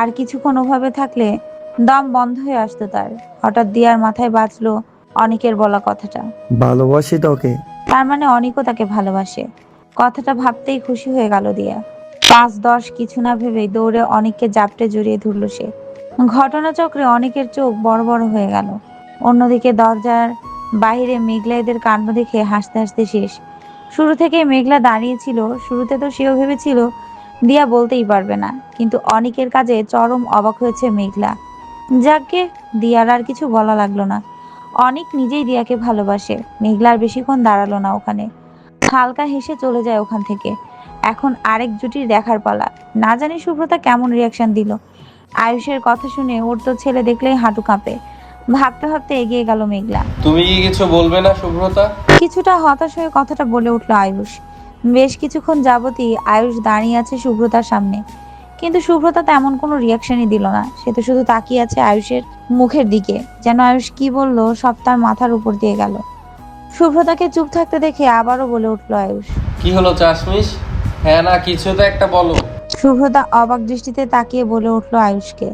আর কিছুক্ষণ ওভাবে থাকলে দম বন্ধ হয়ে আসতো তার। হঠাৎ দিয়ার মাথায় বাজলো অনেকের বলা কথাটা। ভালোবাসি তোকে? তার মানে অনেকও তাকে ভালোবাসে। কথাটা ভাবতেই খুশি হয়ে গেল দিয়া। পাঁচ দশ কিছু না ভেবেই দৌড়ে অনেককে জাপটে জড়িয়ে ধরল সে। ঘটনাচক্রে অনেকের চোখ বড় বড় হয়ে গেল। অন্যদিকে দরজার বাইরে মেঘলা এদের কাণ্ড দেখে হাসতে হাসতে শেষ। শুরু থেকে মেঘলা দাঁড়িয়েছিল শুরুতে তো সেও ভেবেছিল দিয়া বলতেই পারবে না কিন্তু অনেকের কাজে চরম অবাক হয়েছে মেঘলা। যাকে দিয়ার আর কিছু বলা লাগল না। অনেক নিজেই দিয়াকে ভালোবাসে মেঘলা আর বেশিক্ষণ দাঁড়াল না ওখানে। হালকা হেসে চলে যায় ওখান থেকে। এখন আরেক জুটির দেখার পালা। না জানি সুব্রতা কেমন রিয়াকশন দিল। আয়ুষের কথা শুনে ওর তো ছেলে দেখলেই হাঁটু কাঁপে। ভাবতে ভাবতে এগিয়ে গেল মেঘলা। তুমি কি কিছু বলবে না শুভ্রতা কিছুটা হতাশ হয়ে কথাটা বলে উঠল আয়ুষ। বেশ কিছুক্ষণ যাবতই আয়ুষ দাঁড়িয়ে আছে সুব্রতার সামনে। কিন্তু সুব্রতা তেমন কোনো রিয়াকশনই দিল না। সে তো শুধু তাকিয়ে আছে আয়ুষের মুখের দিকে। যেন আয়ুষ কি বলল সব তার মাথার উপর দিয়ে গেল। সুব্রতাকে চুপ থাকতে দেখে আবারও বলে উঠল আয়ুষ। কি হলো চাশমিশ? হ্যাঁ না কিছু তো একটা বলো। শুভ্রতা অবাক দৃষ্টিতে তাকিয়ে বলে উঠল আয়ুষকে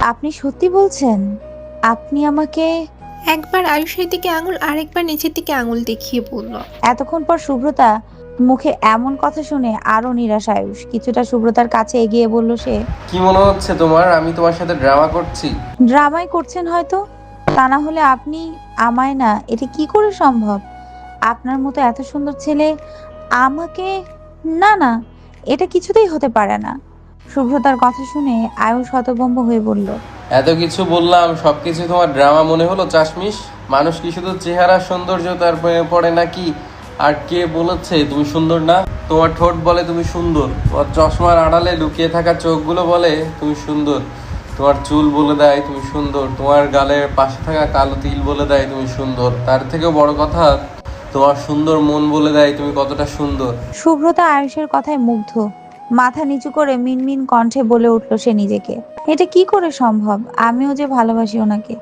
আপনি সত্যি বলছেন? আপনি আমাকে একবার আয়ুষের দিকে আঙুল আরেকবার নিচের দিকে আঙুল দেখিয়ে বলল। এতক্ষণ পর শুভ্রতা মুখে এমন কথা শুনে আরও নিরাশ আয়ুষ। কিছুটা শুভ্রতার কাছে এগিয়ে বলল সে কি মনে হচ্ছে তোমার? আমি তোমার সাথে ড্রামা করছি। ড্রামাই করছেন হয়তো? তা না হলে আপনি আমায় না এটা কি করে সম্ভব? আপনার মতো এত সুন্দর ছেলে আমাকে না না এটা কিছুতেই হতে পারে না। শুভ্রতার কথা শুনে আয়ুষ হতভম্ব হয়ে বলল এত কিছু বললাম সবকিছু তোমার ড্রামা মনে হলো? চাশমিশ মানুষ কি শুধু চেহারা সৌন্দর্য তার পড়ে নাকি আর কে বলেছে, তুমি সুন্দর না? তোমার ঠোঁট বলে, তুমি সুন্দর। তোমার চশমার আড়ালে লুকিয়ে থাকা চোখগুলো বলে, তুমি সুন্দর। তোমার চুল বলে দেয়, তুমি সুন্দর। তোমার গালের পাশে থাকা কালো তিল বলে দেয়, তুমি সুন্দর। তার থেকেও বড় কথা, তোমার সুন্দর মন বলে দেয়, তুমি কতটা সুন্দর? শুভ্রতা আয়ুষের কথায় মুগ্ধ। মাথা নিচু করে মিনমিন কণ্ঠে বলে উঠল সে নিজেকে। এটা কি করে সম্ভব? আমিও যে ভালোবাসি ওনাকে।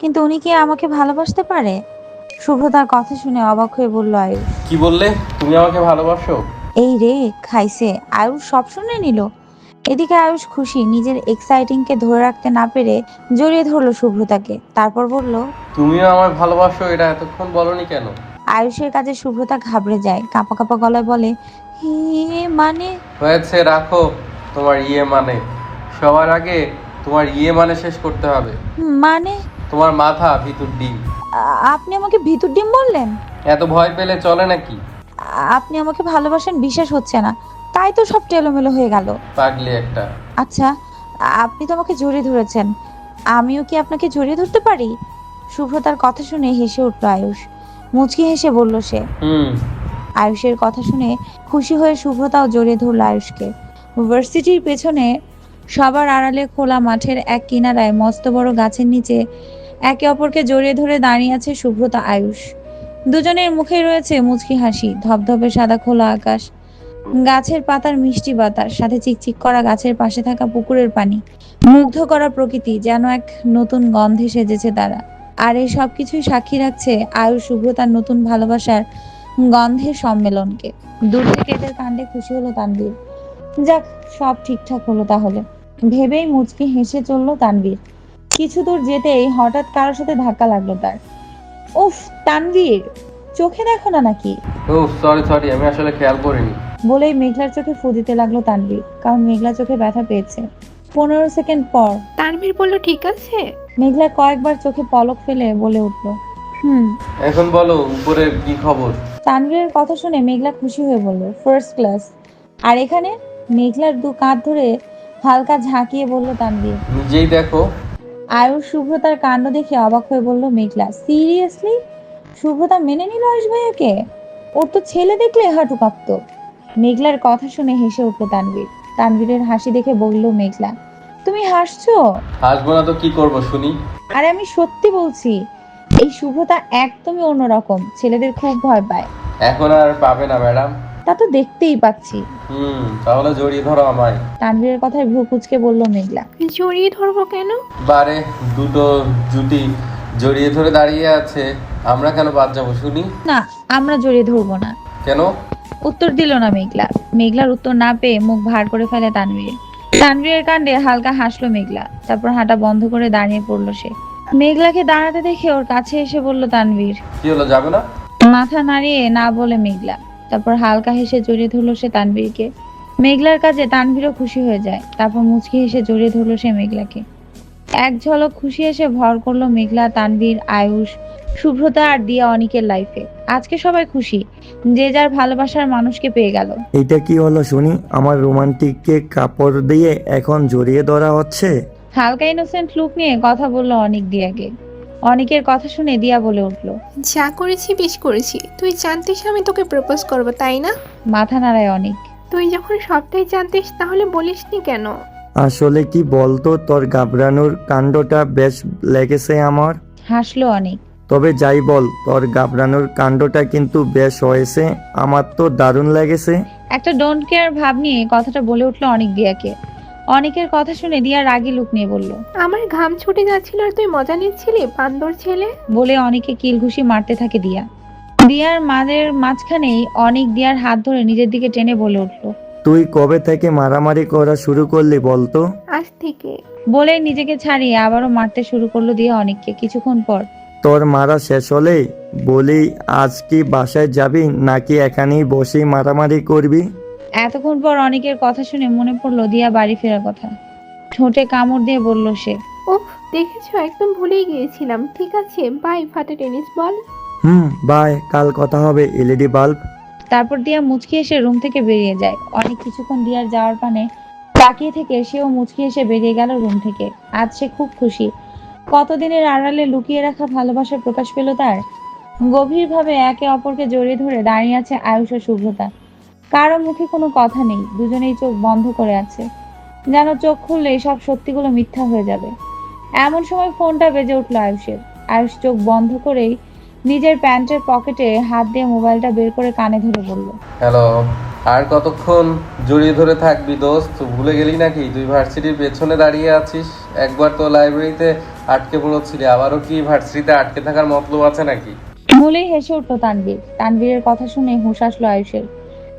কিন্তু উনি কি আমাকে ভালোবাসতে পারে? শুভ্রতার কথা শুনে অবাক হয়ে বলল আয়ুষ। কি বললে? তুমি আমাকে ভালোবাসো? এই রে খাইছে। আয়ুষ সব শুনে নিল। এদিকে আয়ুষ খুশি নিজের এক্সাইটিংকে ধরে রাখতে না পেরে জড়িয়ে ধরলো শুভ্রতাকে তারপর বলল তুমিও আমায় ভালোবাসো এটা এতক্ষণ বলনি কেন? আয়ুষের কাছে শুভ্রতা ঘাবড়ে যায় কাঁপা কাঁপা গলায় বলে হে মানে? হয়েছে রাখো তোমার ইয়ে মানে। সবার আগে তোমার ইয়ে মানে শেষ করতে হবে। মানে? তোমার মাথা ভিতর ডিম। আপনি আমাকে ভিতর ডিম বললেন? এত ভয় পেলে চলে নাকি? আপনি আমাকে ভালোবাসেন বিশ্বাস হচ্ছে না। তাই তো সব টেলোমেলো হয়ে গেল। পাগলি একটা। আচ্ছা আপনি তো আমাকে জড়িয়ে ধরেছেন। আমিও কি আপনাকে জড়িয়ে ধরতে পারি? শুভ্রতার কথা শুনে হেসে উঠল আয়ুষ। মুচকি হেসে বলল সে। হুম। আয়ুষের কথা শুনে খুশি হয়ে শুভ্রতাও জড়িয়ে ধরল আয়ুষকে। ভার্সিটির পেছনে সবার আড়ালে খোলা মাঠের এক কিনারায় মস্ত বড় গাছের নিচে একে অপরকে জড়িয়ে ধরে দাঁড়িয়ে আছে শুভ্রতা আয়ুষ। দুজনের মুখে রয়েছে মুচকি হাসি, ধবধবে সাদা খোলা আকাশ, গাছের পাতার মিষ্টি বাতাস, সাথে চিকচিক করা গাছের পাশে থাকা পুকুরের পানি, মুগ্ধ করা প্রকৃতি যেন এক নতুন গন্ধে সেজেছে তারা। আর এই সবকিছুই সাক্ষী রাখছে আয়ুষ শুভ্রতার নতুন ভালোবাসার গন্ধের সম্মেলনকে। দূর থেকে এদের কাণ্ডে খুশি হলো তানবীর। যাক, সব ঠিকঠাক হলো তাহলে। ভেবেই মুচকি হেসে চলল তানবীর। কিছু দূর যেতেই হঠাৎ কারোর সাথে ধাক্কা লাগল তার। উফ তানবীর চোখে দেখো না নাকি? ও সরি সরি আমি আসলে খেয়াল করিনি। বলেই মেঘলার চোখে ফু দিতে লাগল তানবীর কারণ মেঘলা চোখে ব্যথা পেয়েছে। পনেরো সেকেন্ড পর। তানভীর বলল ঠিক আছে। মেঘলা কয়েকবার চোখে পলক ফেলে বলে উঠল হুম। এখন বলো উপরে কি খবর? তানভীরের কথা শুনে মেঘলা খুশি হয়ে বলল ফার্স্ট ক্লাস আর এখানে মেঘলার দু কাঁধ ধরে হালকা ঝাঁকিয়ে বলল তানভীর নিজেই দেখো। আয়ুষ শুভ্রতার কাণ্ড দেখে অবাক হয়ে বলল মেঘলা সিরিয়াসলি শুভ্রতা মেনে নিল আয়ুষ ভাইয়াকে ওর তো ছেলে দেখলে হাঁটু কাঁপত। মেঘলার কথা শুনে হেসে উঠল তানবীর তানবীরের হাসি দেখে বলল মেঘলা তুমি হাসছো? হাসবো না তো কি করব শুনি। আরে আমি সত্যি বলছি এই শুভ্রতা একদমই অন্যরকম। ছেলেদের খুব ভয় পায়। এখন আর পাবে না ম্যাডাম। তা তো দেখতেই পাচ্ছি। হুম তাহলে জড়িয়ে ধরো আমায়। তানভীরের কথায় ভ্রু কুচকে বলল মেঘলা। জড়িয়ে ধরবো কেন? বারে দুটো জুটি জড়িয়ে ধরে দাঁড়িয়ে আছে। আমরা কেন বাদ যাব শুনি? না আমরা জড়িয়ে ধরবো না। কেন? উত্তর দিল না মেঘলা। মেঘলার উত্তর না পেয়ে মুখ ভার করে ফেলে তানভীর। তানভীরের কাণ্ডে হালকা হাসলো মেঘলা। তারপর হাঁটা বন্ধ করে দাঁড়িয়ে পড়ল সে। মেঘলাকে দাঁড়াতে দেখে ওর কাছে এসে বলল তানভীর। কি হলো যাবে না? মাথা নাড়িয়ে না বলে মেঘলা। তারপর হালকা হেসে জড়িয়ে ধরলো সে তানভীরকে। মেঘলার কাজে তানভীরও খুশি হয়ে যায়। তারপর মুচকি হেসে জড়িয়ে ধরলো সে মেঘলাকে। এক ঝলক খুশি এসে ভর করল মেঘলা তানভীর আয়ুষ শুভ্রতা আর দিয়া অনিকের লাইফে আজকে সবাই খুশি। যে যার ভালোবাসার মানুষকে পেয়ে গেল। এটা কি হলো শুনি? আমার রোমান্টিককে কাপড় দিয়ে এখন জড়িয়ে ধরা হচ্ছে? হালকা ইনোসেন্ট লুক নিয়ে কথা বলল অনিক দিয়াকে। অনিকের কথা শুনে দিয়া বলে উঠল যা করেছি বেশ করেছি। তুই জানতিস আমি তোকে প্রপোজ করব তাই না? মাথা নাড়ায় অনেক। তুই যখন সবটাই জানতিস তাহলে বলিসনি কেন? আসলে কি বলতো তোর গাবরানোর কাণ্ডটা বেশ লেগেছে আমার। হাসলো অনেক। তবে যাই বল তোর গাবরানোর কাণ্ডটা কিন্তু বেশ হয়েছে আমার তো দারুণ লেগেছে। একটা ডোন্ট কেয়ার ভাব নিয়ে কথাটা বলে উঠল অনেক দিয়াকে। অনিকের কথা শুনে দিয়া রাগি লুক নিয়ে বলল আমার ঘাম ছুটে যাচ্ছিল আর তুই মজা নিচ্ছিলি বান্দর ছেলে? বলে অনেকে কিল ঘুষি মারতে থাকে দিয়া। দিয়ার মাদের মাঝখানেই অনেক দিয়ার হাত ধরে নিজের দিকে টেনে বলে উঠল তুই কবে থেকে মারামারি করা শুরু করলি বলতো? আজ থেকে। বলে নিজেকে ছাড়িয়ে আবারও মারতে শুরু করল দিয়া অনেককে কিছুক্ষণ পর। তোর মারা শেষ হলে বলি আজ কি বাসায় যাবি নাকি এখানেই বসেই মারামারি করবি? এতক্ষণ পর অনেকের কথা শুনে মনে পড়ল দিয়া বাড়ি ফেরার কথা। ঠোঁটে কামড় দিয়ে বলল সে ও দেখেছ একদম ভুলেই গিয়েছিলাম। ঠিক আছে বাই ফাটে টেনিস বল। হুম বাই কাল কথা হবে এলইডি বাল্ব। তারপর দিয়া মুচকি এসে রুম থেকে বেরিয়ে যায়। অনেক কিছুক্ষণ দিয়ার যাওয়ার পানে তাকিয়ে থেকে সেও মুচকি এসে বেরিয়ে গেল রুম থেকে। আজ সে খুব খুশি। কতদিনের আড়ালে লুকিয়ে রাখা ভালোবাসার প্রকাশ পেল তার? গভীরভাবে একে অপরকে জড়িয়ে ধরে দাঁড়িয়ে আছে আয়ুষ ও শুভ্রতা কারও মুখে কোনো কথা নেই দুজনেই চোখ বন্ধ করে আছে। যেন চোখ খুললে সব সত্যিগুলো মিথ্যা হয়ে যাবে। এমন সময় ফোনটা বেজে উঠল আয়ুষের। আয়ুষ চোখ বন্ধ করেই নিজের প্যান্টের পকেটে হাত দিয়ে মোবাইলটা বের করে কানে ধরে বলল হ্যালো আর কতক্ষণ জড়িয়ে ধরে থাকবি দোস্ত? ভুলে গেলি নাকি? তুই ভার্সিটির পেছনে দাঁড়িয়ে আছিস? একবার তো লাইব্রেরিতে আটকে পড়েছিলি আবারও কি ভার্সিটিতে আটকে থাকার মতলব আছে নাকি? ভুলেই হেসে উঠল তানবীর তানবীরের কথা শুনে হুঁশ আসলো আয়ুষের।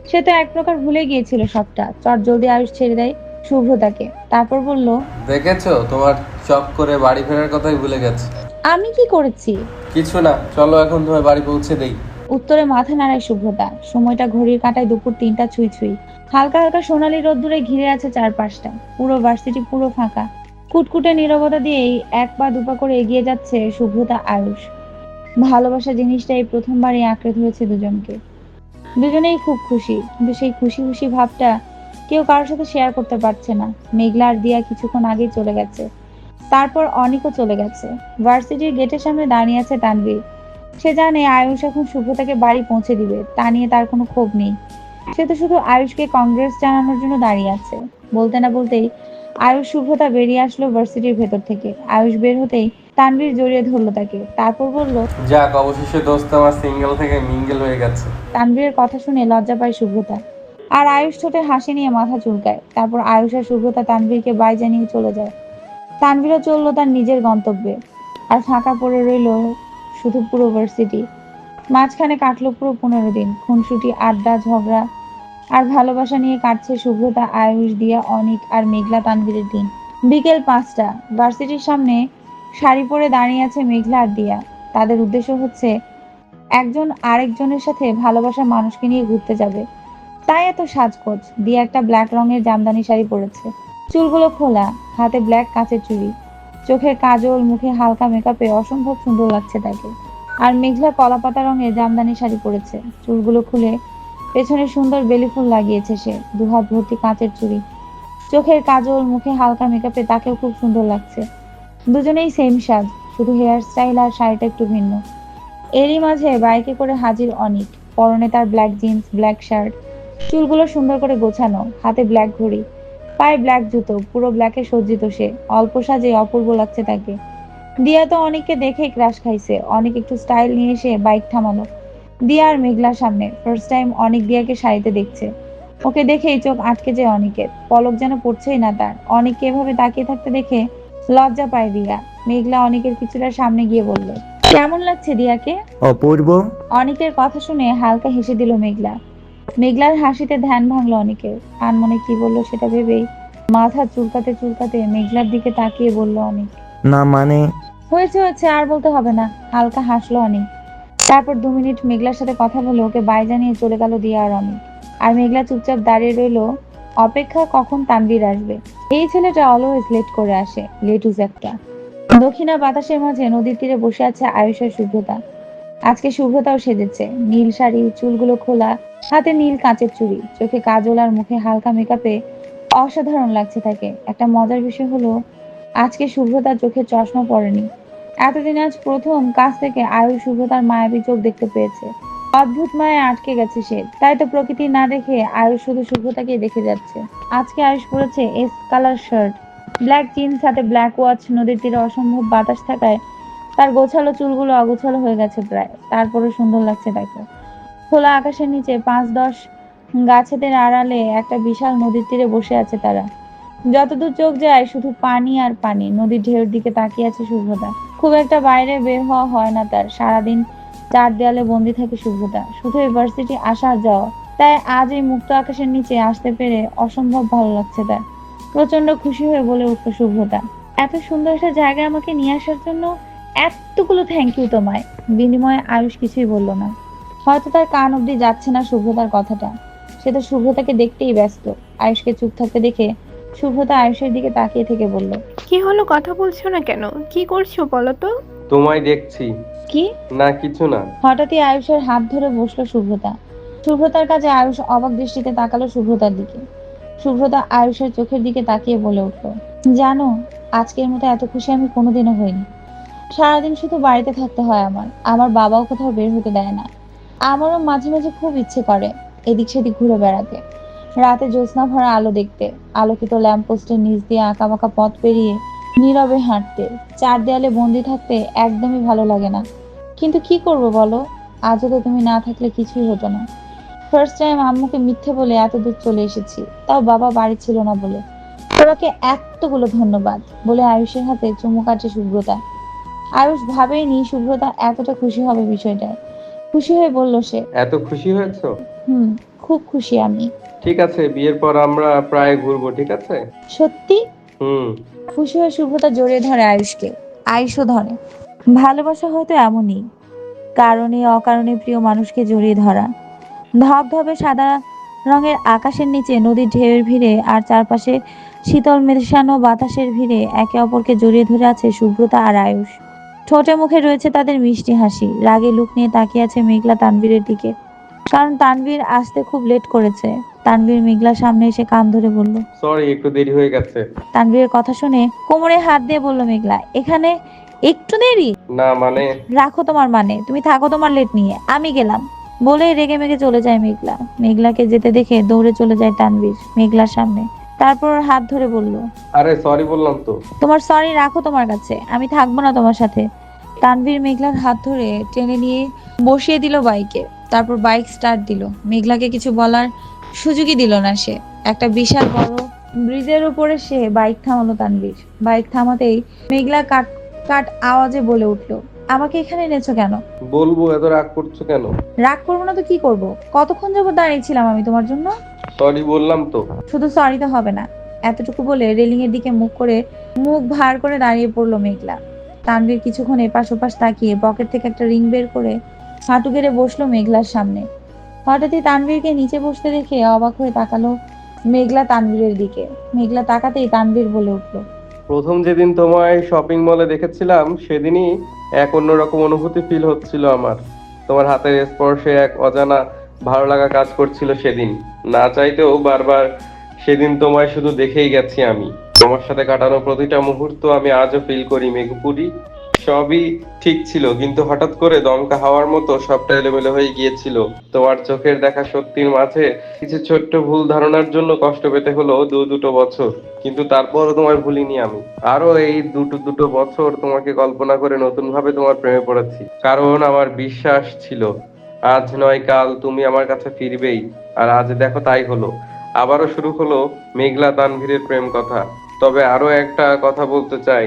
সে তো এক প্রকার ভুলে গিয়েছিল সবটা। চট জলদি আয়ুষ ছেড়ে দেয় শুভ্রতাকে। তারপর বলল দেখেছ? তোমার চক করে বাড়ি ফেরার কথাই ভুলে গেছে। আমি কি করেছি? কিছু না চলো এখন তোমার বাড়ি পৌঁছে দেই। উত্তরে মাথা নাড়ায় শুভ্রতা। সময়টা ঘড়ির কাঁটায় দুপুর তিনটা ছুঁই ছুঁই। হালকা হালকা সোনালি রোদ্দুরে ঘিরে আছে চারপাশটা। পুরো ভার্সিটি পুরো ফাঁকা। কুটকুটে নীরবতা দিয়েই এক পা দুপা করে এগিয়ে যাচ্ছে শুভ্রতা আয়ুষ। ভালোবাসা জিনিসটা এই প্রথমবারই আঁকড়ে ধরেছে দুজনকে। দুজনেই খুব খুশি। কিন্তু সেই খুশি খুশি ভাবটা কেউ কারোর সাথে শেয়ার করতে পারছে না। মেঘলা আর দিয়া কিছুক্ষণ আগেই চলে গেছে। তারপর অনেকও চলে গেছে। ভার্সিটির গেটের সামনে দাঁড়িয়ে আছে তানভীর। সে জানে আয়ুষ এখন শুভ্রতাকে বাড়ি পৌঁছে দিবে। তা নিয়ে তার কোনো ক্ষোভ নেই। সে তো শুধু আয়ুষকে কংগ্রেস জানানোর জন্য দাঁড়িয়ে আছে। বলতে না বলতেই আয়ুষ শুভ্রতা বেরিয়ে আসলো ভার্সিটির ভেতর থেকে। আয়ুষ বের হতেই তানভীর জড়িয়ে ধরলো তাকে। তারপর বলল যাক অবশেষে দোস্ত আমার সিঙ্গেল থেকে মিঙ্গেল হয়ে গেছে। তানভীরের কথা শুনে লজ্জা পায় শুভ্রতা আর আয়ুষ ঠোঁটে হাসি নিয়ে মাথা চুলকায়। তারপর আয়ুষ আর শুভ্রতা তানভীরকে বাই জানিয়ে চলে যায়। তানভীরও চলল তার নিজের গন্তব্যে। আর ফাঁকা পড়ে রইল শুধু পুরো ভার্সিটি মাঝখানে কাটলো পুরো পনেরো দিন। খুনসুটি আড্ডা ঝগড়া। আর ভালোবাসা নিয়ে কাটছে শুভ্রতা আয়ুষ দিয়া অনিক আর মেঘলা তানভীরের দিন। বিকেল পাঁচটা। ভার্সিটির সামনে শাড়ি পরে দাঁড়িয়ে আছে মেঘলা আর দিয়া। তাদের উদ্দেশ্য হচ্ছে একজন আরেকজনের সাথে ভালোবাসার মানুষকে নিয়ে ঘুরতে যাবে। তাই এত সাজগোজ। দিয়ে একটা ব্ল্যাক রঙের জামদানি শাড়ি পরেছে। চুলগুলো খোলা, হাতে ব্ল্যাক কাঁচের চুড়ি। চোখের কাজল, মুখে হালকা মেকআপে অসম্ভব সুন্দর লাগছে তাকে। আর মেঘলা কলাপাতা রঙের জামদানি শাড়ি পরেছে। চুলগুলো খুলে পেছনে সুন্দর বেলি ফুল লাগিয়েছে সে, দুহাত ভর্তি কাঁচের চুড়ি। চোখের কাজল, মুখে হালকা মেকআপে তাকেও খুব সুন্দর লাগছে। দুজনেই সেম সাজ শুধু হেয়ার স্টাইল আর শাড়িটা একটু ভিন্ন। এরই মাঝে বাইকে করে হাজির অনিক, পরনে তার ব্ল্যাক জিন্স ব্ল্যাক শার্ট চুলগুলো সুন্দর করে গোছানো, হাতে ব্ল্যাক ঘড়ি, পায়ে ব্ল্যাক জুতো, পুরো ব্ল্যাকে সজ্জিত সে, অল্প সাজে অপূর্ব লাগছে তাকে। দিয়া তো অনেককে দেখে ক্রাশ খাইছে, অনেক একটু স্টাইল নিয়ে এসে বাইক থামালো। দিয়া আর মেঘলার সামনে ফার্স্ট টাইম অনেক দিয়াকে শাড়িতে দেখছে। ওকে দেখেই চোখ আটকে যায় অনেকের, পলক যেন পড়ছেই না তার। অনেককে এভাবে তাকিয়ে থাকতে দেখে লজ্জা পায় দিয়া মেঘলা অনেকের কিছুটা সামনে গিয়ে বলল কেমন লাগছে দিয়াকে অপূর্ব। অনেকের কথা শুনে হালকা হেসে দিল মেঘলা। মেঘলার হাসিতে ধ্যান ভাঙলো অনেকের। আনমনে কি বলল সেটা ভেবেই মাথা চুলকাতে চুলকাতে মেঘলার দিকে তাকিয়ে বলল অনেক। না মানে? হয়েছে হয়েছে আর বলতে হবে না। হালকা হাসলো অনেক। তারপর দু মিনিট মেঘলার সাথে কথা বলে ওকে বাই জানিয়ে চলে গেল দিয়া আর অনেক। আর মেঘলা চুপচাপ দাঁড়িয়ে রইল অপেক্ষা কখন তানভীর আসবে? এই ছেলেটা অলওয়েজ লেট করে আসে লেটুস একটা। দক্ষিণা বাতাসের মাঝে নদীর তীরে বসে আছে আয়ুষের শুভ্রতা। আজকে শুভ্রতাও সেজেছে। নীল শাড়ি, চুলগুলো খোলা, হাতে নীল কাঁচের চুড়ি, চোখে কাজল আর মুখে হালকা মেকআপে অসাধারণ লাগছে তাকে। একটা মজার বিষয় হলো, আজকে শুভ্রতার চোখে চশমা পড়েনি। এতদিন আজ প্রথম কাছ থেকে আয়ুষ শুভ্রতার মায়াবী চোখ দেখতে পেয়েছে। অদ্ভুত মায়ে আটকে গেছে সে। তাই তো প্রকৃতি না দেখে আয়ুষ শুধু শুভ্রতাকেই দেখে যাচ্ছে। আজকে আয়ুষ পরেছে ash colour shirt. Black jeans সাথে ব্ল্যাক ওয়াচ, নদীর তীরে অসম্ভব বাতাস থাকায় তার গোছালো চুলগুলো অগোছালো হয়ে গেছে প্রায়। তারপরে সুন্দর লাগছে তাকে খোলা আকাশের নিচে পাঁচ দশ গাছেদের আড়ালে একটা বিশাল নদীর তীরে বসে আছে তারা। যতদূর চোখ যায় শুধু পানি আর পানি। নদীর ঢেউর দিকে তাকিয়ে আছে শুভ্রতা। খুব একটা বাইরে বের হওয়া হয় না তার। সারাদিন চার দেয়ালে বন্দি থাকে শুভ্রতা। শুধু ইউনিভার্সিটি আসা যাওয়া। তাই আজ এই মুক্ত আকাশের নিচে আসতে পেরে অসম্ভব ভালো লাগছে তার। প্রচণ্ড খুশি হয়ে বলে উঠল শুভ্রতা। এত সুন্দর একটা জায়গায় আমাকে নিয়ে আসার জন্য এতগুলো থ্যাংক ইউ তোমায়। বিনিময়ে আয়ুষ কিছুই বলল না। হয়তো তার কান অব্দি যাচ্ছে না শুভ্রতার কথাটা। সে তো শুভ্রতাকে দেখতেই ব্যস্ত। আয়ুষকে চুপ থাকতে দেখে শুভ্রতা আয়ুষের দিকে তাকিয়ে থেকে বলল কি হলো? কথা বলছো না কেন? কি করছ বলো তো? তোমায় দেখছি। কি? না কিছু না। হঠাৎই আয়ুষের হাত ধরে বসল শুভ্রতা। শুভ্রতার কাছে আয়ুষ অবাক দৃষ্টিতে তাকালো শুভ্রতার দিকে। শুভ্রতা আয়ুষের চোখের দিকে তাকিয়ে বলে উঠল জানো আজকের মতো এত খুশি আমি কোনোদিনও হইনি। সারাদিন শুধু বাড়িতে থাকতে হয় আমার আমার বাবাও কোথাও বের হতে দেয় না। আমারও মাঝে মাঝে খুব ইচ্ছে করে এদিক সেদিক ঘুরে বেড়াতে। রাতে জ্যোৎস্না ভরা আলো দেখতে আলোকিত ল্যাম্পপোস্টের নিচ দিয়ে আঁকা পথ পেরিয়ে নীরবে হাঁটতে চার দেয়ালে বন্দি থাকতে একদমই ভালো লাগে না। কিন্তু কি করব বলো? আজও তো তুমি না থাকলে কিছুই হতো না। ফার্স্ট টাইম আম্মুকে মিথ্যে বলে এত দূর চলে এসেছি তাও বাবা বাড়ি ছিল না বলে। তোরাকে এতগুলো ধন্যবাদ বলে আয়ুষের হাতে চুমু কাটে শুভ্রতা আয়ুষ ভাবেইনি শুভ্রতা এতটা খুশি হবে বিষয়টায় খুশি হয়ে বলল সে এত খুশি হয়েছো? হুম খুব খুশি আমি। ঠিক আছে বিয়ের পর আমরা প্রায় ঘুরবো ঠিক আছে? সত্যি? খুশি হয়ে শুভ্রতা জড়িয়ে ধরে আয়ুষকে। আয়ুষও ধরে। ভালোবাসা হয়তো এমনই। কারণে, অকারণে প্রিয় মানুষকে জড়িয়ে ধরা। ধবধবে সাদা রঙের আকাশের নিচে নদীর ঢেউয়ের ভিড়ে আর চারপাশে শীতল মেশানো বাতাসের ভিড়ে একে অপরকে জড়িয়ে ধরে আছে সুব্রতা আর আয়ুষ। ঠোঁটে মুখে রয়েছে তাদের মিষ্টি হাসি। রাগে লুক নিয়ে তাকিয়ে আছে মেঘলা তানবীরের দিকে। কারণ তানবীর আসতে খুব লেট করেছে। তানবীর মেঘলার সামনে এসে কান ধরে বলল সরি একটু দেরি হয়ে গেছে। তানভীরের কথা শুনে কোমরে হাত দিয়ে বলল মেঘলা এখানে একটু দেরি? না মানে? রাখো তোমার মানে তুমি থাকো তোমার লেট নিয়ে আমি গেলাম। বলে রেগে মেগে চলে যায় মেঘলা। মেঘলাকে যেতে দেখে দৌড়ে চলে যায় তানভীর মেঘলার সামনে। তারপর হাত ধরে বলল আরে সরি বললাম তো। তোমার সরি রাখো তোমার কাছে আমি থাকব না তোমার সাথে। তানভীর মেঘলার হাত ধরে টেনে নিয়ে বসিয়ে দিল বাইকে তারপর বাইক স্টার্ট দিল। মেঘলাকে কিছু বলার সুযোগই দিল না সে। একটা বিশাল বড় ব্রিজের উপরে সে বাইক থামালো তানভীর। বাইক থামাতেই মেঘলা কাট কাট আওয়াজে বলে উঠল আমাকে এখানে এনেছো কেন? বলব এত রাগ করছ কেন? রাগ করব না তো কি করব? কতক্ষণ যাবত দাঁড়িয়েছিলাম আমি তোমার জন্য? সরি বললাম তো। শুধু সরি তো হবে না এতটুকু বলে রেলিং এর দিকে মুখ করে মুখ ভার করে দাঁড়িয়ে পড়ল মেঘলা। তানভীর কিছুক্ষণ এপাশ ওপাশ তাকিয়ে পকেট থেকে একটা রিং বের করে হাঁটু গেড়ে বসল মেঘলার সামনে। হঠাৎই তানভীরকে নিচে বসতে দেখে অবাক হয়ে তাকালো মেঘলা তানভীরের দিকে। মেঘলা তাকাতেই তানভীর বলে উঠল, প্রথম যেদিন তোমায় শপিং মলে দেখেছিলাম, সেদিনই এক অন্যরকম অনুভূতি ফিল হচ্ছিল আমার। তোমার হাতের স্পর্শে এক অজানা ভালো লাগা কাজ করছিল সেদিন। না চাইতেও বারবার সেদিন তোমায় শুধু দেখেই গেছি আমি। তোমার সাথে কাটানো প্রতিটা মুহূর্ত আমি আজও ফিল করি, মেঘপুরি। সবই ঠিক ছিল, কিন্তু হঠাৎ করে দমকা হাওয়ার মতো সবটা এলোমেলো হয়ে গিয়েছিল। তোমার চোখের দেখা সত্যির মাঝে কিছু ছোট্ট ভুল ধারণার জন্য কষ্ট পেতে হলো দু দুটো বছর। কিন্তু তারপরও তোমায় ভুলিনি আমি। আরও এই দুটো দুটো বছর তোমাকে কল্পনা করে নতুন ভাবে তোমার প্রেমে পড়েছি। কারণ আমার বিশ্বাস ছিল, আজ নয় কাল তুমি আমার কাছে ফিরবেই, আর আজ দেখো তাই হলো। আবারও শুরু হলো মেঘলা তানভীরের প্রেম কথা। তবে আরও একটা কথা বলতে চাই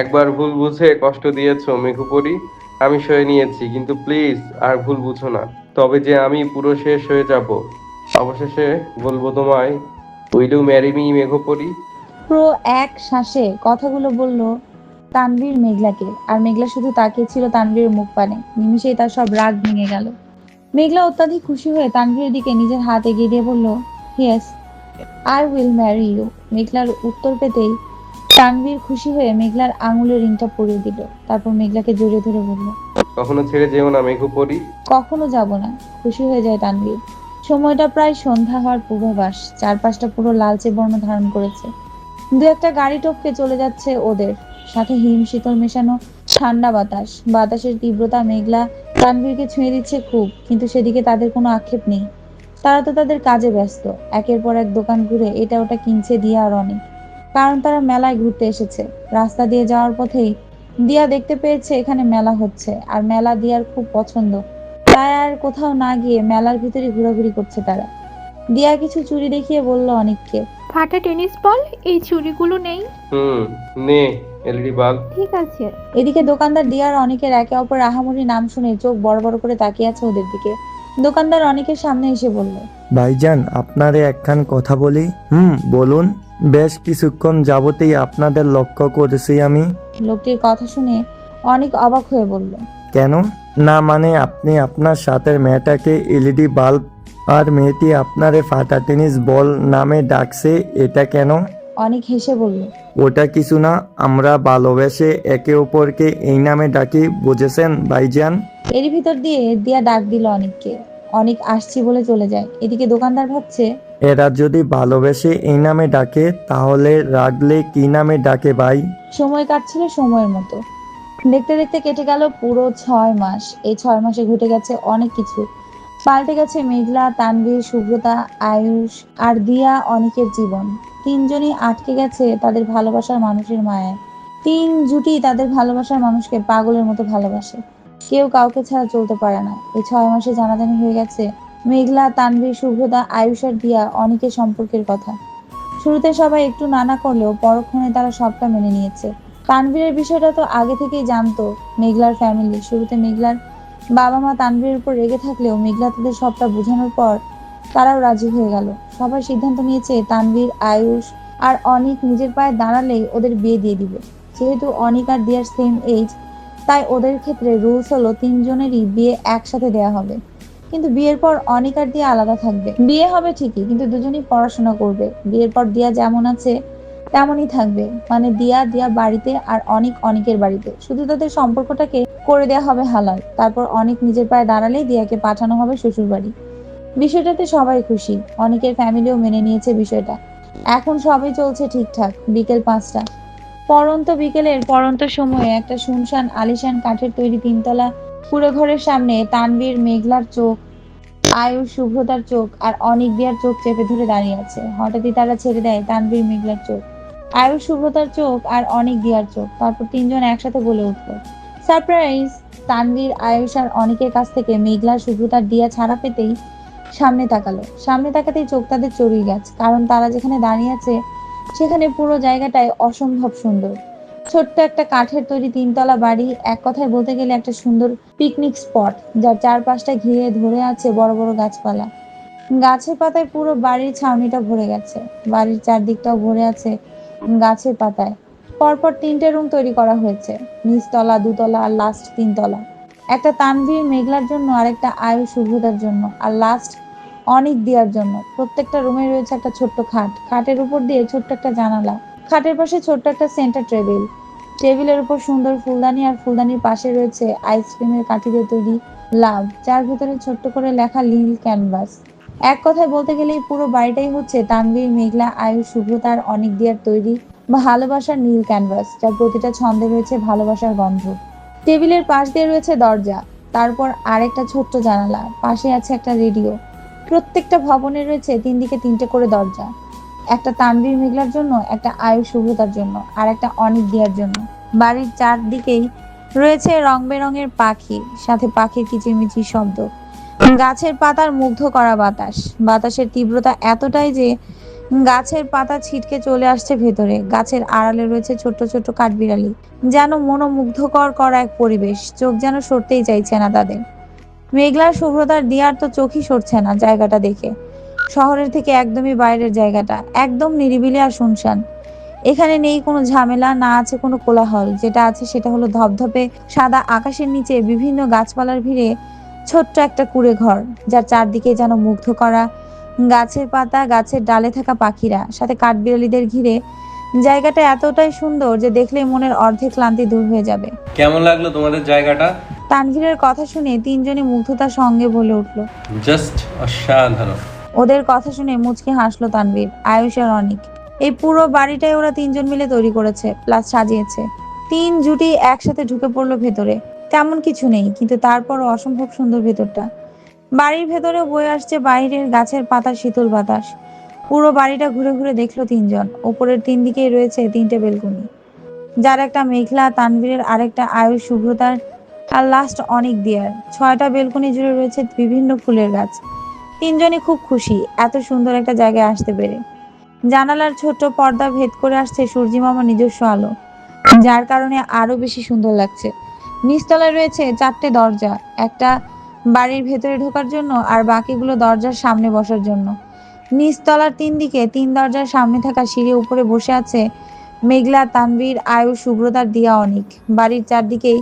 একবার ভুল বুঝে কষ্ট দিয়েছ, মেঘুপরি। আমি সয়ে নিয়েছি, কিন্তু প্লিজ আর ভুল বুঝো না। তবে যে আমি পুরো শেষ হয়ে যাব, অবশেষে বলব তোমায় উইল ম্যারি মি মেঘপরি। পুরো এক শ্বাসে কথাগুলো বলল তানভীর মেঘলাকে, আর মেঘলা শুধু তাকিয়ে ছিল তানভীরের মুখ পানে। নিমিষেই তার সব রাগ ভেঙে গেল। মেঘলা অত্যাধিক খুশি হয়ে তানভীরের দিকে নিজের হাত এগিয়ে দিয়ে বলল yes I will marry you মেঘলার উত্তর পেতেই তানভীর খুশি হয়ে মেঘলার আঙুলের রিংটা পরিয়ে দিল। তারপর মেঘলাকে জড়িয়ে ধরে বলল কখনো ছেড়ে যেও না মেঘু পরি কখনো যাব না। খুশি হয়ে যায় তানভীর। সময়টা প্রায় সন্ধ্যা হওয়ার পূর্বাভাস। চারপাশটা পুরো লালচে বর্ণ ধারণ করেছে। দু একটা গাড়ি টপকে চলে যাচ্ছে ওদের। সাথে হিম শীতল মেশানো ঠান্ডা বাতাস। বাতাসের তীব্রতা মেঘলা তানভীরকে ছুঁয়ে দিচ্ছে খুব কিন্তু সেদিকে তাদের কোনো আক্ষেপ নেই। তারা তো তাদের কাজে ব্যস্ত। একের পর এক দোকান ঘুরে এটা ওটা কিনছে দিয়া আর অনেক। কারণ তারা মেলায় ঘুরতে এসেছে। রাস্তা দিয়ে যাওয়ার পথেই দিয়া দেখতে পেয়েছে এখানে মেলা হচ্ছে আর মেলা দিয়ার খুব পছন্দ। তাই আর কোথাও না গিয়ে মেলার ভিতরে ঘোরাঘুরি করছে তারা। দিয়া কিছু চুরি দেখিয়ে বলল অনেককে ফাটা টেনিস বল এই চুরিগুলো নেই। হুম নে এলইডি বাল্ব। ঠিক আছে। এদিকে দোকানদার দিয়ার অনেকের একে অপর আহামরি নাম শুনে চোখ বড় বড় করে তাকিয়ে আছে ওদের দিকে। দোকানদার অনেকের সামনে এসে বলল ভাইজান আপনারে একখান কথা বলি। হুম বলুন। বেশ কিছুক্ষণ যাবতেই আপনাদের লক্ষ্য করেছি আমি। লোকটির কথা শুনে অনেক অবাক হয়ে বলল কেন? না মানে আপনি আপনার সাথের মেয়েটাকে এলইডি বাল্ব আর মেয়েটি আপনারে ফাটা টেনিস বল নামে ডাকছে এটা কেন? অনেক হেসে বলল ওটা কিছু না আমরা ভালোবেসে একে অপরকে এই নামে ডাকি বুঝেছেন ভাইজান? এরই ভিতর দিয়ে দিয়া ডাক দিল অনেককে। অনেক আসছি বলে চলে যায়। এদিকে দোকানদার ভাবছে এরা যদি ভালোবেসে এই নামে ডাকে তাহলে রাগলে কি নামে ডাকে ভাই? সময় কাটছিল সময়ের মতো। দেখতে দেখতে কেটে গেল পুরো ছয় মাস। এই ছয় মাসে ঘটে গেছে অনেক কিছু। পাল্টে গেছে মেঘলা তানভীর সুব্রতা আয়ুষ আর দিয়া অনেকের জীবন। তিনজনই আটকে গেছে তাদের ভালোবাসার মানুষের মায়ায়। তিন জুটি তাদের ভালোবাসার মানুষকে পাগলের মতো ভালোবাসে। কেউ কাউকে ছাড়া চলতে পারে না। এই ছয় মাসে জানাজানি হয়ে গেছে মেঘলা, তানভীর, সুব্রতা, আয়ুষ আর দিয়া অনেকের সম্পর্কের কথা। শুরুতে সবাই একটু নানা করলেও পরক্ষণে তারা সবটা মেনে নিয়েছে। তানভীরের বিষয়টা তো আগে থেকেই জানতো মেঘলার ফ্যামিলি শুরুতে মেঘলার বাবা মা তানভীরের উপর রেগে থাকলেও মেঘলা তাদের সবটা বোঝানোর পর তারাও রাজি হয়ে গেল। সবাই সিদ্ধান্ত নিয়েছে তানভীর, আয়ুষ আর অনিক নিজের পায়ে দাঁড়ালেই ওদের বিয়ে দিয়ে দিবে। যেহেতু অনিক আর দিয়ার সেম এজ তাই ওদের ক্ষেত্রে রুলস হলো তিনজনেরই বিয়ে একসাথে দেয়া হবে। কিন্তু বিয়ের পর অনিক আর দিয়া আলাদা থাকবে। বিয়ে হবে ঠিকই, কিন্তু দুজনেই পড়াশোনা করবে। বিয়ের পর দিয়া যেমন আছে, তেমনই থাকবে। মানে দিয়া দিয়া বাড়িতে আর অনেক অনেকের বাড়িতে। শুধু তাদের সম্পর্কটাকে করে দেওয়া হবে হালাল। তারপর অনেক নিজের পায়ে দাঁড়ালেই দিয়াকে পাঠানো হবে শ্বশুর বাড়ি বিষয়টাতে সবাই খুশি। অনেকের ফ্যামিলিও মেনে নিয়েছে বিষয়টা। এখন সবই চলছে ঠিকঠাক, বিকেল পাঁচটা। পরন্ত বিকেলের পরন্ত সময়ে একটা শুনশান, আলিশান কাঠের তৈরি তিনতলা কুড়ে ঘরের সামনে তানবীর, মেঘলার চোখ, আয়ুষ, শুভ্রতার চোখ আর অনিক দিয়ার চোখ চেপে ধরে দাঁড়িয়ে আছে। হঠাৎই তারা ছেড়ে দেয় তানবীর, মেঘলার চোখ। আয়ুষ, শুভ্রতার চোখ আর অনেক দিয়ার চোখ। তারপর তিনজন একসাথে বলে উঠল, সারপ্রাইজ! তানবীর, আয়ুষ আর অনেকের কাছ থেকে মেঘলা, শুভ্রতার দিয়া ছাড়া পেতেই সামনে তাকালো। সামনে তাকাতেই চোখ তাদের চড়িয়ে গেছে, কারণ তারা যেখানে দাঁড়িয়ে আছে সেখানে পুরো জায়গাটাই অসম্ভব সুন্দর। ছোট্ট একটা কাঠের তৈরি তিনতলা বাড়ি, এক কথায় বলতে গেলে একটা সুন্দর পিকনিক স্পট যার চারপাশটা ঘিরে ধরে আছে বড় বড় গাছপালা। গাছের পাতায় পুরো বাড়ির ছাউনিটা ভরে গেছে। বাড়ির চারদিকটাও ভরে আছে গাছের পাতায়। পরপর তিনটে রুম তৈরি করা হয়েছে। নিচতলা, দুতলা আর লাস্ট তিনতলা। একটা তানভীর মেঘলার জন্য আর একটা আয়ু শুভ্রতার জন্য। আর লাস্ট অনেক দেওয়ার জন্য। প্রত্যেকটা রুমে রয়েছে একটা ছোট্ট খাট। খাটের উপর দিয়ে ছোট্ট একটা জানালা। খাটের পাশে ছোট্ট একটা সেন্টার টেবিল টেবিলের উপর সুন্দর ফুলদানি আর ফুলদানির পাশে রয়েছে আইসক্রিমের কাঠি দিয়ে তৈরি লাভ, যার ভিতরে ছোট্ট করে লেখা নীল ক্যানভাস এক কথায় বলতে গেলেই পুরো বাড়িটাই হচ্ছে তানবীর মেঘলা আয়ু শুভ্রতার অনেক দিয়ার তৈরি ভালোবাসার নীল ক্যানভাস যার প্রতিটা ছন্দে রয়েছে ভালোবাসার গন্ধ। টেবিলের পাশ দিয়ে রয়েছে দরজা। তারপর আরেকটা ছোট্ট জানালা। পাশে আছে একটা রেডিও প্রত্যেকটা ভবনে রয়েছে তিন দিকে তিনটে করে দরজা। একটা তানভীর মেঘলার জন্য, একটা আয়ু শুভ্রতার জন্য, আর একটা অনেক দিয়ার জন্য। বাড়ির চারদিকেই রয়েছে রং বেরঙের পাখি, সাথে পাখির কিচিরমিচির শব্দ। গাছের পাতার মুগ্ধ করা বাতাস। বাতাসের তীব্রতা এতটাই যে গাছের পাতা ছিটকে চলে আসছে ভেতরে। গাছের আড়ালে রয়েছে ছোট্ট ছোট্ট কাঠবিড়ালি, যেন মনোমুগ্ধকর করা এক পরিবেশ। চোখ যেন সরতেই চাইছে না তাদের। মেঘলার শুভ্রতার দিয়ার তো চোখই সরছে না জায়গাটা দেখে। শহরের থেকে একদমই বাইরের জায়গাটা, একদম নিরিবিলি আর শুনশান। এখানে নেই কোনো ঝামেলা, না আছে কোনো কোলাহল। যেটা আছে সেটা হলো ধপধপে সাদা আকাশের নিচে বিভিন্ন গাছপালার ভিড়ে ছোট্ট একটা কুড়ে ঘর, যার চারদিকে যেন মুগ্ধ করা। গাছের পাতা, গাছের ডালে থাকা পাখিরা, সাথে কাঠবিড়ালিদের ঘিরে জায়গাটা এতটাই সুন্দর যে দেখলে মনের অর্ধেক ক্লান্তি দূর হয়ে যাবে। কেমন লাগল তোমাদের জায়গাটা? তানভীরের কথা শুনে তিনজনই মুগ্ধতার সঙ্গে বলে উঠল। জাস্ট অসাধারণ। ওদের কথা শুনে মুচকি হাসলো তানভীর আয়ুষ আর অনিক। এই পুরো বাড়িটাই ওরা তিনজন মিলে তৈরি করেছে প্লাস সাজিয়েছে। তিন জুটি একসাথে ঢুকে পড়ল ভেতরে। তেমন কিছু নেই কিন্তু তারপরও অসম্ভব সুন্দর ভেতরটা। বাড়ির ভেতরে বয়ে আসছে বাইরের গাছের পাতার শীতল বাতাস। পুরো বাড়িটা ঘুরে ঘুরে দেখল তিনজন। ওপরের তিন দিকেই রয়েছে তিনটে বেলকনি। যার একটা মেঘলা তানভীরের, আরেকটা আয়ু শুভ্রতার আর লাস্ট অনেক দিয়ার। ছয়টা বেলকনি জুড়ে রয়েছে বিভিন্ন ফুলের গাছ। তিনজনই খুব খুশি, এত সুন্দর একটা জায়গায় আসতে পেরে। জানালার ছোট্ট পর্দা ভেদ করে আসছে সূর্যি মামার নিজস্ব আলো। যার কারণে আরও বেশি সুন্দর লাগছে। নিচতলায় রয়েছে চারটে দরজা, একটা বাড়ির ভেতরে ঢোকার জন্য আর বাকিগুলো দরজার সামনে বসার জন্য। নিচতলার তিন দিকে তিন দরজার সামনে থাকা সিঁড়ি উপরে বসে আছে মেঘলা, তানভীর আয়ু শুভ্রতার দিয়া অনেক। বাড়ির চারদিকেই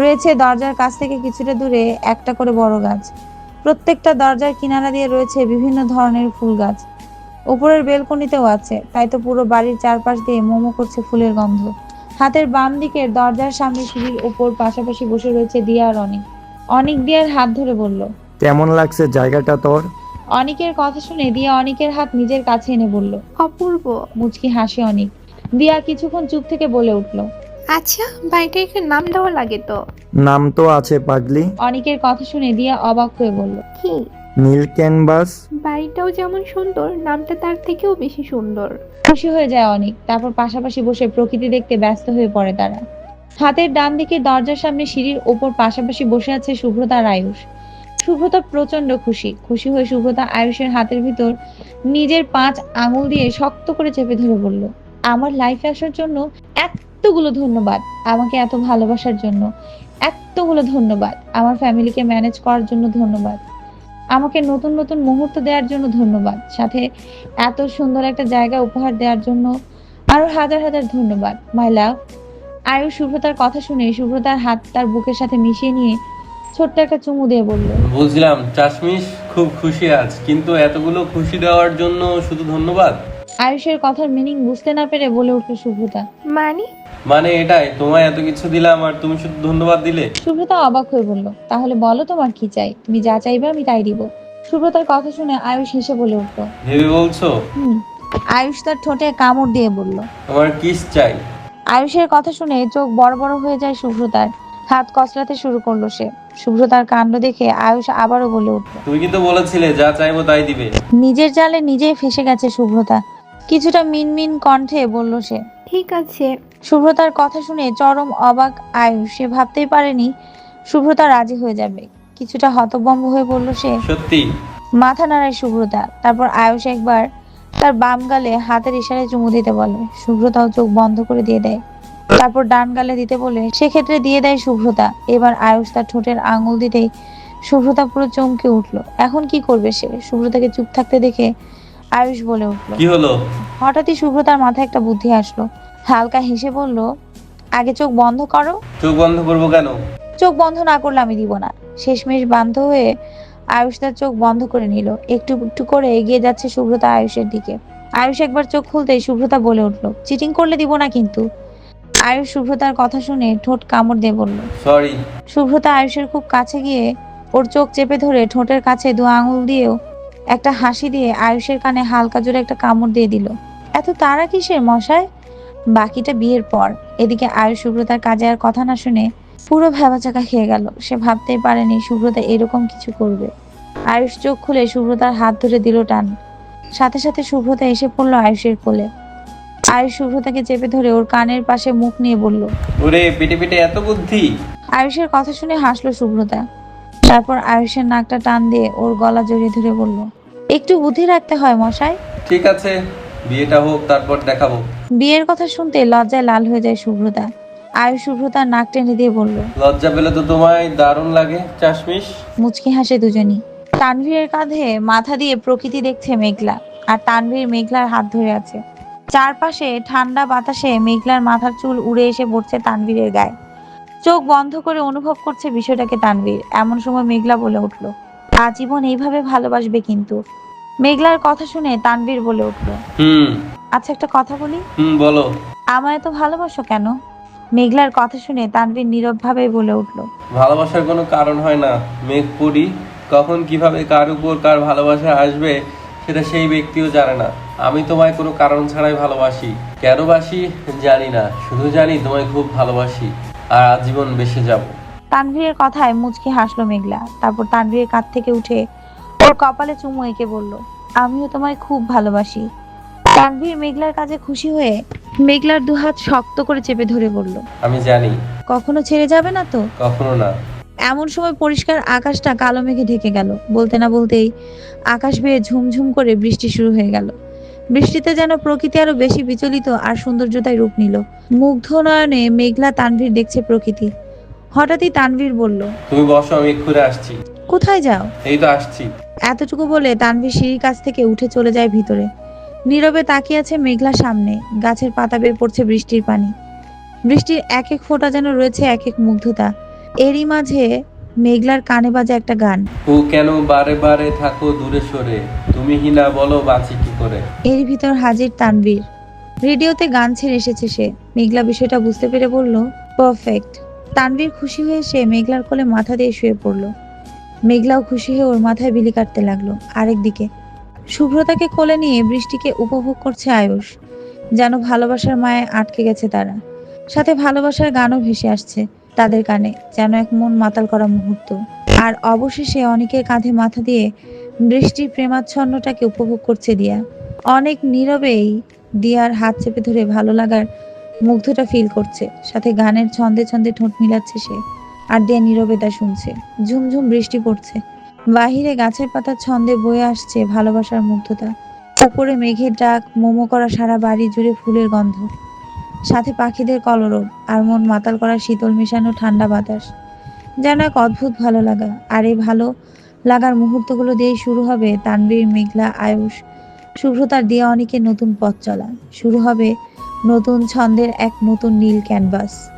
রয়েছে দরজার কাছ থেকে কিছুটা দূরে একটা করে বড় গাছ। প্রত্যেকটা দরজার কিনারা দিয়ে রয়েছে বিভিন্ন ধরনের ফুল গাছ। উপরের বেলকনিতেও আছে, তাই তো পুরো বাড়ির চারপাশ দিয়ে মোমো করছে ফুলের গন্ধ। হাতের বাম দিকের দরজার সামনে সিঁড়ির উপর পাশাপাশি বসে রয়েছে দিয়া আর অনেক। অনিক দিয়ার হাত ধরে বলল, কেমন লাগছে জায়গাটা তোর? অনিকের কথা শুনে দিয়া অনিকের হাত নিজের কাছে এনে বলল অপূর্ব। মুচকি হাসি অনিক। দিয়া কিছুক্ষণ চুপ থেকে বলে উঠল আচ্ছা বাড়িটাকে নাম দেওয়া লাগে তো। নাম তো আছে পাগলি। অনিকের কথা শুনে দিয়া অবাক হয়ে বলল কি? নীল ক্যানভাস। বাড়িটাও যেমন সুন্দর নামটা তার থেকেও বেশি সুন্দর। খুশি হয়ে যায় অনেক তারপর পাশাপাশি বসে প্রকৃতি দেখতে ব্যস্ত হয়ে পড়ে তারা। হাতের ডান দিকে দরজার সামনে সিঁড়ির ওপর পাশাপাশি বসে আছে শুভ্রতা আর আয়ুষ। শুভ্রতা প্রচণ্ড খুশি। খুশি হয়ে শুভ্রতা আয়ুষের হাতের ভিতর নিজের পাঁচ আঙুল দিয়ে শক্ত করে চেপে ধরে বলল, আমার লাইফে আসার জন্য এতগুলো ধন্যবাদ আমাকে এত ভালোবাসার জন্য। এতগুলো ধন্যবাদ। আমার ফ্যামিলিকে ম্যানেজ করার জন্য ধন্যবাদ। আমাকে নতুন নতুন মুহূর্ত দেওয়ার জন্য ধন্যবাদ। সাথে এত সুন্দর একটা জায়গা উপহার দেওয়ার জন্য আরও হাজার হাজার ধন্যবাদ। মাই লাভ আয়ুষ শুভ্রতার কথা শুনে শুভ্রতার হাত তার বুকের সাথে মিশিয়ে নিয়ে ছোট্ট একটা চুমু দিয়ে বলল বুঝলাম চাশমিশ খুব খুশি আজ কিন্তু এতগুলো খুশি দেওয়ার জন্য শুধু ধন্যবাদ? আয়ুষের কথার মিনিং বুঝতে না পেরে বলে উঠল শুভ্রতা মানে? মানে এটাই তোমায় এত কিছু দিলাম আর তুমি শুধু ধন্যবাদ দিলে? শুভ্রতা অবাক হয়ে বলল তাহলে বলো তোমার কি চাই? তুমি যা চাইবে আমি তাই দিব। শুভ্রতার কথা শুনে আয়ুষ হেসে বলে উঠল ভেবে বলছো? হুম। আয়ুষ তার ঠোঁটে কামড় দিয়ে বলল তোমার কিস চাই? আয়ুষের কথা শুনে চোখ বড় বড় হয়ে যায় শুভ্রতার হাত কচলাতে শুরু করল সে। শুভ্রতার কাণ্ড দেখে আয়ুষ আবারও বলে উঠল তুমি কিন্তু বলেছিলে যা চাইব তাই দিবে। নিজের জালে নিজেই ফেসে গেছে শুভ্রতা। কিছুটা মিনমিন কণ্ঠে বলল সে ঠিক আছে। শুভ্রতার কথা শুনে চরম অবাক আয়ুষ। সে ভাবতেই পারেনি শুভ্রতা রাজি হয়ে যাবে। কিছুটা হতভম্ব হয়ে বলল সে সত্যি? মাথা নাড়ায় শুভ্রতা। তারপর আয়ুষ একবার তার বাম গালে হাতের ইশারায় চুমু দিতে বলে। শুভ্রতাও চোখ বন্ধ করে দিয়ে দেয়। তারপর ডান গালে দিতে বলে সেক্ষেত্রে দিয়ে দেয় শুভ্রতা। এবার আয়ুষ তার ঠোঁটের আঙুল দিতেই শুভ্রতা পুরো চমকে উঠল। এখন কি করবে সে? শুভ্রতাকে চুপ থাকতে দেখে আয়ুষ বলে উঠল। কি হলো? হঠাৎই শুভ্রতার মাথায় একটা বুদ্ধি আসলো। হালকা হেসে বলল আগে চোখ বন্ধ করো। চোখ বন্ধ করব কেন? চোখ বন্ধ না করলে আমি দিব না। শেষমেশ বাধ্য হয়ে আয়ুষ তার চোখ বন্ধ করে নিল। একটু একটু করে এগিয়ে যাচ্ছে শুভ্রতা আয়ুষের দিকে। আয়ুষ একবার চোখ খুলতেই শুভ্রতা বলে উঠল চিটিং করলে দিব না কিন্তু। আয়ুষ শুভ্রতার কথা শুনে ঠোঁট কামড় দিয়ে বলল সরি শুভ্রতা আয়ুষের খুব কাছে গিয়ে ওর চোখ চেপে ধরে ঠোঁটের কাছে দু আঙুল দিয়েও একটা হাসি দিয়ে আয়ুষের কানে হালকা জোরে একটা কামড় দিয়ে দিল। এত তারা কিসের মশায় বাকিটা বিয়ের পর। এদিকে আয়ুষ শুভ্রতার কাজে আর কথা না শুনে পুরো ভেবাচাকা খেয়ে গেল। সে ভাবতেই পারেনি শুভ্রতা এরকম কিছু করবে। আয়ুষ চোখ খুলে শুভ্রতার হাত ধরে দিল টান। সাথে সাথে শুভ্রতা এসে পড়ল আয়ুষের কোলে। আয়ুষ শুভ্রতাকে চেপে ধরে ওর কানের পাশে মুখ নিয়ে বলল ওরে পেটে পেটে এত বুদ্ধি। আয়ুষের কথা শুনে হাসলো শুভ্রতা তারপর আয়ুষের নাকটা টান দিয়ে ওর গলা জড়িয়ে ধরে বলল একটু বুদ্ধি রাখতে হয় মশাই। ঠিক আছে বিয়েটা হোক তারপর দেখাবো। বিয়ের কথা শুনতে লজ্জায় লাল হয়ে যায় শুভ্রতা আয়ুষ শুভ্রতার নাক টেনে দিয়ে বলল লজ্জা পেলে তো তোমায় দারুণ লাগে চাশমিশ। মুচকি হাসে দুজনই। তানভীরের কাঁধে মাথা দিয়ে প্রকৃতি দেখছে মেঘলা আর তানভীর মেঘলার হাত ধরে আছে। চারপাশে ঠান্ডা বাতাসে মেঘলার মাথার চুল উড়ে এসে পড়ছে তানভীরের গায়ে। চোখ বন্ধ করে অনুভব করছে বিষয়টাকে তানভীর। এমন সময় মেঘলা বলে উঠল আজীবন এইভাবে ভালোবাসবে কিন্তু। মেঘলার কথা শুনে তানভীর বলে উঠল আচ্ছা একটা কথা বলি? হুম বলো। আমায় তো ভালোবাসো কেন? মেঘলার কথা শুনে তানভীর নীরবভাবে বলে উঠল ভালোবাসার কোনো কারণ হয় না। মেঘ পড়ি কখন কীভাবে কার উপর কার ভালোবাসা আসবে সেটা সেই ব্যক্তিও জানে না। আমি তোমায় কোনো কারণ ছাড়াই ভালোবাসি। কেন বাসি? জানি না। শুধু জানি তোমায় খুব ভালোবাসি আর আজীবন বেসে যাব। তানভীরের কথায় মুচকি হাসলো মেঘলা। তারপর তানভীরের কাছ থেকে উঠে ওর কপালে চুমু এঁকে বলল আমিও তোমায় খুব ভালোবাসি। তানভীর মেঘলার কাজে খুশি হয়ে মেঘলার দুহাত শক্ত করে চেপে ধরে বলল আমি জানি। কখনো ছেড়ে যাবে না তো? কখনো না। এমন সময় পরিষ্কার আকাশটা কালো মেঘে ঢেকে গেল। বলতে না বলতেই আকাশ বেয়ে ঝুমঝুম করে বৃষ্টি শুরু হয়ে গেল। বৃষ্টিতে যেন প্রকৃতি আরও বেশি বিচলিত আর সৌন্দর্যতায় রূপ নিল। মুগ্ধ নয়নে মেঘলা তানভীর দেখছে প্রকৃতি। হঠাৎই তানভীর বলল তুমি বসো আমি এক্ষুনি আসছি। কোথায় যাও? এই তো আসছি। এতটুকু বলে তানভীর সিঁড়ির কাছ থেকে উঠে চলে যায় ভিতরে। নীরবে তাকিয়ে আছে মেঘলা সামনে। গাছের পাতা বেয়ে পড়ছে বৃষ্টির পানি। বৃষ্টির এক এক ফোঁটা যেন রয়েছে এক এক মুগ্ধতা। এরই মাঝে মেঘলার কানে বাজে একটা গান। ও কেন বারে বারে থাকো দূরে সরে? তুমি হিনা বলো, বাঁচি কি করে? এর ভিতর হাজির তানভীর। রেডিওতে গান ছেড়ে এসেছে সে। মেঘলা বিষয়টা বুঝতে পেরে বলল, পারফেক্ট। তানভীর খুশি হয়ে সে মেঘলার কোলে মাথা দিয়ে শুয়ে পড়ল। মেঘলাও খুশি হয়ে ওর মাথায় বিলি কাটতে লাগল আরেকদিকে শুভ্রতাকে কোলে নিয়ে বৃষ্টিকে উপভোগ করছে আয়ুষ, যেন ভালোবাসার মায়ে আটকে গেছে তারা। সাথে ভালোবাসার গানও ভেসে আসছে তাদের কানে, যেন এক মন মাতাল করা মুহূর্ত। আর অবশেষে অনেকের কাঁধে মাথা দিয়ে বৃষ্টির প্রেমাচ্ছন্নটাকে উপভোগ করছে দিয়া। অনেক নীরবেই দিয়ার হাত চেপে ধরে ভালো লাগার মুগ্ধটা ফিল করছে। সাথে গানের ছন্দে ছন্দে ঠোঁট মিলাচ্ছে সে। আর দিয়া নীরবে তা শুনছে। ঝুমঝুম বৃষ্টি পড়ছে। বাহিরে গাছের পাতার ছন্দে বয়ে আসছে ভালোবাসার মুগ্ধতা। উপরে মেঘের ডাক, মোমো করা সারা বাড়ি জুড়ে ফুলের গন্ধ। সাথে পাখিদের কলরব আর মন মাতাল করা শীতল মেশানো ঠান্ডা বাতাস। যেন এক অদ্ভুত ভালো লাগা। আর এই ভালো লাগার মুহূর্তগুলো দিয়েই শুরু হবে তানবীর মেঘলা, আয়ুষ। শুভ্রতার দিয়ে অনেকে নতুন পথ চলা। শুরু হবে নতুন ছন্দের এক নতুন নীল ক্যানভাস।